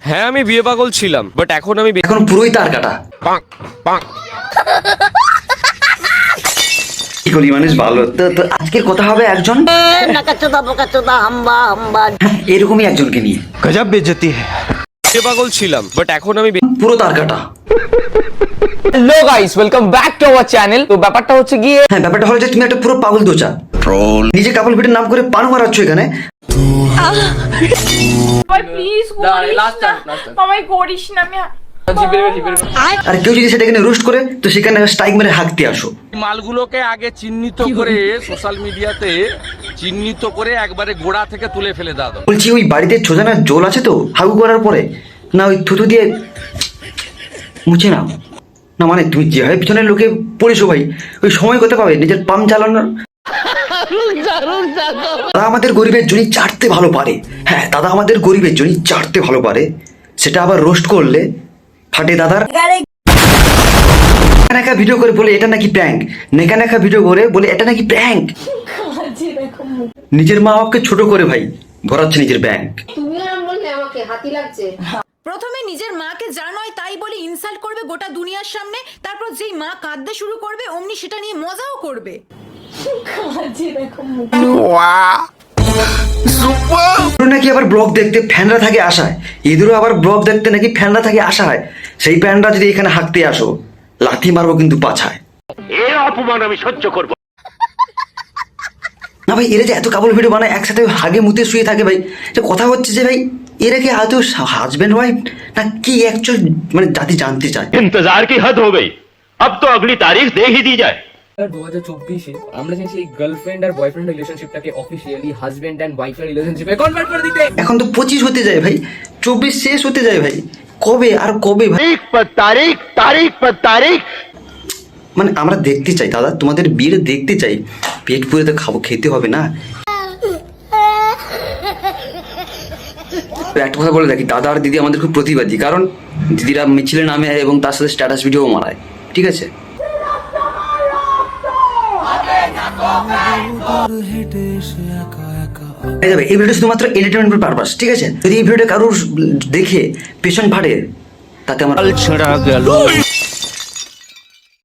হ্যাঁ আমি বিয়ে পাগল ছিলাম বাট এখন আমি এখন পুরোই তার কাটা। পাঁক পাঁক। হ্যাঁ, এরকমই একজনকে নিয়ে। গজব ছিলাম বাট এখন আমি পুরো গাইস ওয়েলকাম ব্যাক চ্যানেল তো ব্যাপারটা হচ্ছে গিয়ে হ্যাঁ, ব্যাপারটা তুমি একটা পুরো পাগল দোচা। নিজে কাপল ভিটের নাম করে পান মারাচ্ছ এখানে। প্লিজ করিস করিস না আমি আর কেউ যদি সেটা রোস্ট করে তো সেখানে স্ট্রাইক মেরে হাঁকতে আসো। মালগুলোকে আগে চিহ্নিত করে সোশ্যাল মিডিয়াতে চিহ্নিত করে একবারে গোড়া থেকে তুলে ফেলে দরকার। বলছি ওই বাড়িতে ছোজানার জল আছে তো হাগু করার পরে? না ওই থুতু দিয়ে মুছে নাও। না মানে তুমি যেভাবে পিছনের লোকে পড়েছো ভাই ওই সময় কোথায় পাবে? নিজের পাম্প চালানোর দাদা আমাদের গরিবের জন্য চাটতে ভালো পারে। হ্যাঁ দাদা আমাদের গরিবের জন্য চাটতে ভালো পারে। সেটা আবার রোস্ট করলে ফাটে দাদার। নেকা ভিডিও করে বলে এটা নাকি প্র্যাঙ্ক নেকা নেকা ভিডিও করে বলে এটা নাকি প্র্যাঙ্ক নিজের মা বাপকে ছোট করে ভাই ভরাচ্ছে নিজের ব্যাংক প্রথমে নিজের মাকে যা নয় তাই বলে ইনসাল্ট করবে গোটা দুনিয়ার সামনে তারপর যেই মা কাঁদতে শুরু করবে অমনি সেটা নিয়ে মজাও করবে। নাকি আবার ব্লগ দেখতে ফ্যানরা থাকে আশায় এদেরও আবার ব্লগ দেখতে নাকি ফ্যানরা থাকে আশায় সেই ফ্যানরা যদি এখানে হাঁকতে আসো লাথি মারবো কিন্তু পাছায় না ভাই এরা যে এত কাবল ভিডিও বানায় একসাথে হাগে মুতে শুয়ে থাকে ভাই যে কথা হচ্ছে যে ভাই এরা কি আদৌ হাজব্যান্ড ওয়াইফ না কি অ্যাকচুয়াল মানে জাতি জানতে চায় इंतजार की हद हो गई अब तो अगली तारीख दे ही दी जाए আমরা চাইছি এই গার্লফ্রেন্ড আর বয়ফ্রেন্ড রিলেশনশিপটাকে হাজবেন্ড ওয়াইফের রিলেশনশিপে কনভার্ট করে দিতে। এখন তো পঁচিশ হতে যায় ভাই চব্বিশ শেষ হতে যায় ভাই। কবে আর কবে ভাই? তারিখ তারিখ তারিখ মানে আমরা দেখতে চাই দাদা তোমাদের বিয়ে দেখতে চাই। পেট পুরে তো খাব খেতে হবে না। একটা কথা বলে দেখি দাদা আর দিদি আমাদের খুব প্রতিবাদী। কারণ দিদিরা মিছিলে নামে এবং তার সাথে স্ট্যাটাস ভিডিও মারায়। ঠিক আছে? যাবে। এই ভিডিও শুধুমাত্র এন্টারটেনমেন্ট পারপাস ঠিক আছে? যদি এই ভিডিওটা কারোর দেখে পেছন ভাড়ে তাতে আমার